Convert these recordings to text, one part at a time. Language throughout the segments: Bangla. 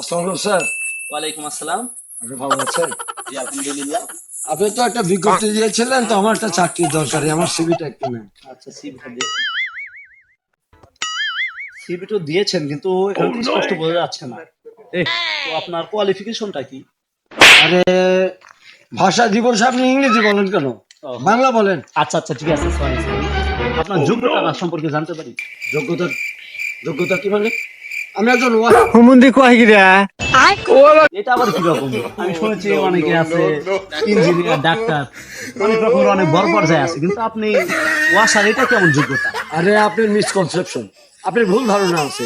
আসসালাম স্যার। ওয়ালাইকুম আসসালাম। আপনি ভালো আছেন? জি আলহামদুলিল্লাহ। আপনি তো একটা বিজ্ঞপ্তি দিয়েছিলেন তো আমার একটা চাকরি দরকারি আমার সিভিটা একটু নেন। আচ্ছা সিভিটা সিভি তো দিয়েছেন কিন্তু এখানে তো স্পষ্ট বোঝা যাচ্ছে না। তো আপনার কোয়ালিফিকেশনটা কি? আরে ভাষা দিবস আপনি ইংরেজি বলেন কেন? বাংলা বলেন। আচ্ছা আচ্ছা ঠিক আছে সরি আপনার যোগ্যতা সম্পর্কে জানতে পারি? যোগ্যতা যোগ্যতা কি মানে? আমি একজন হুমুন্দি কয় গিরা এটা আবার কি রকম? আমি শুনেছি অনেকে আছে ইঞ্জিনিয়ার ডাক্তার। অনেক রকমের অনেক বড় পর্যায়ে আছে কিন্তু আপনি ওয়াসার এটা কেমন যোগ্যতা? আরে আপনার মিসকনসেপশন আপনার ভুল ধারণা আছে।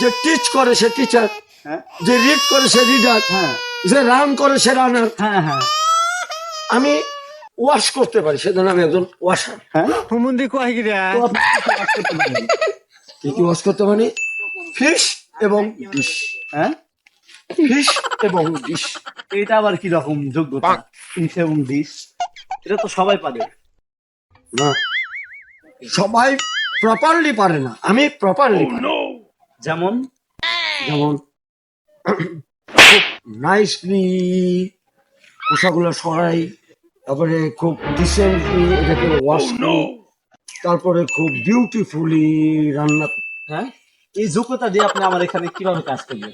যে টিচ করে সে টিচার হ্যাঁ। যে রিড করে সে রিডার হ্যাঁ। যে রান করে সে রানার হ্যাঁ হ্যাঁ। আমি ওয়াশ করতে পারি সেজন্য আমি একজন ওয়াশার হ্যাঁ। হুমুন্দি কয় কি কি ওয়াশ করতে পারি? ফিশ এবং ডিশ হ্যাঁ? ফিশ এবং ডিশ এটা আবার কি রকম যোগ্যতা? ফিস এবং ডিশ এটা তো সবাই পারে। না। সবাই প্রপারলি পারে না। আমি প্রপারলি পারি। যেমন? যেমন? নাইসলি পোশাকগুলো সরাই তারপরে খুব ডিসেন্টলি এটাকে ওয়াশ তারপরে খুব বিউটিফুলি রান্না হ্যাঁ? এই যোগ্যতা দিয়ে আপনি আমার এখানে কীভাবে কাজ করবেন